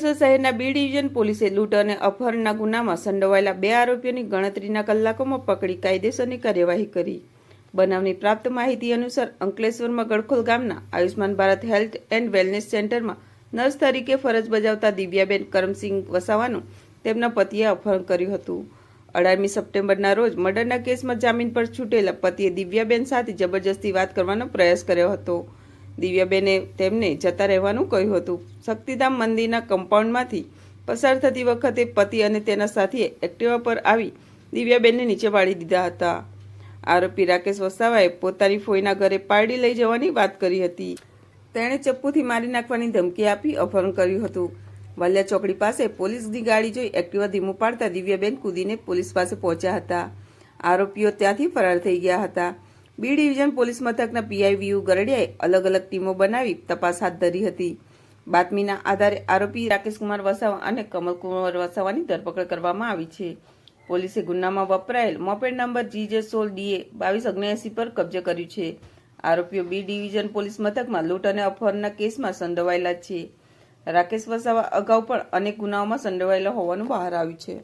શહેરના B division પોલીસે લૂંટ અને અપહરણના ગુનામાં સંડોવાયેલા બે આરોપીઓની ગણતરીના કલાકોમાં પકડી કાયદેસરની કાર્યવાહી કરી. બનાવની પ્રાપ્ત માહિતી અનુસાર અંકલેશ્વરમાં ગડખોલ ગામના Ayushman Bharat health and wellness સેન્ટરમાં નર્સ તરીકે ફરજ બજાવતા દિવ્યાબેન કરમસિંહ વસાવાનું તેમના પતિએ અપહરણ કર્યું હતું. અઢારમી સપ્ટેમ્બરના રોજ મર્ડરના કેસમાં જામીન પર છૂટેલા પતિએ દિવ્યાબેન સાથે જબરજસ્તી વાત કરવાનો પ્રયાસ કર્યો હતો. દિવ્યાબેને તેમને જતા રહેવાનું કહ્યું હતું. શક્તિધામ મંદિરના કમ્પાઉન્ડમાંથી પસાર થતી વખતે પતિ અને તેના સાથીએ એક્ટિવા પર આવી દિવ્યાબેનને નીચે વાળી દીધા હતા. આરોપી રાકેશ વસાવાએ પોતાની ફોઈના ઘરે પારડી લઈ જવાની વાત કરી હતી. તેણે ચપ્પુથી મારી નાખવાની ધમકી આપી અપહરણ કર્યું હતું. વાલિયા ચોકડી પાસે પોલીસની ગાડી જોઈ એક્ટિવા ધીમું પાડતા દિવ્યાબેન કૂદીને પોલીસ પાસે પહોંચ્યા હતા. આરોપીઓ ત્યાંથી ફરાર થઈ ગયા હતા. બી ડિવિઝન પોલીસ મથકના પીઆઈ વીયુ ગરડિયાએ અલગ અલગ ટીમો બનાવી તપાસ હાથ ધરી હતી. બાતમીના આધારે આરોપી રાકેશકુમાર વસાવા અને કમલકુમાર વસાવાની ધરપકડ કરવામાં આવી છે. પોલીસે ગુનામાં વપરાયેલ મોપેડ નંબર જીજે સોળ ડીએ બાવીસ ઓગણએંસી પર કબજે કર્યું છે. આરોપીઓ બી ડિવિઝન પોલીસ મથકમાં લૂંટ અને અપહરણના કેસમાં સંડોવાયેલા છે. રાકેશ વસાવા અગાઉ પણ અનેક ગુનાઓમાં સંડોવાયેલા હોવાનું બહાર આવ્યું છે.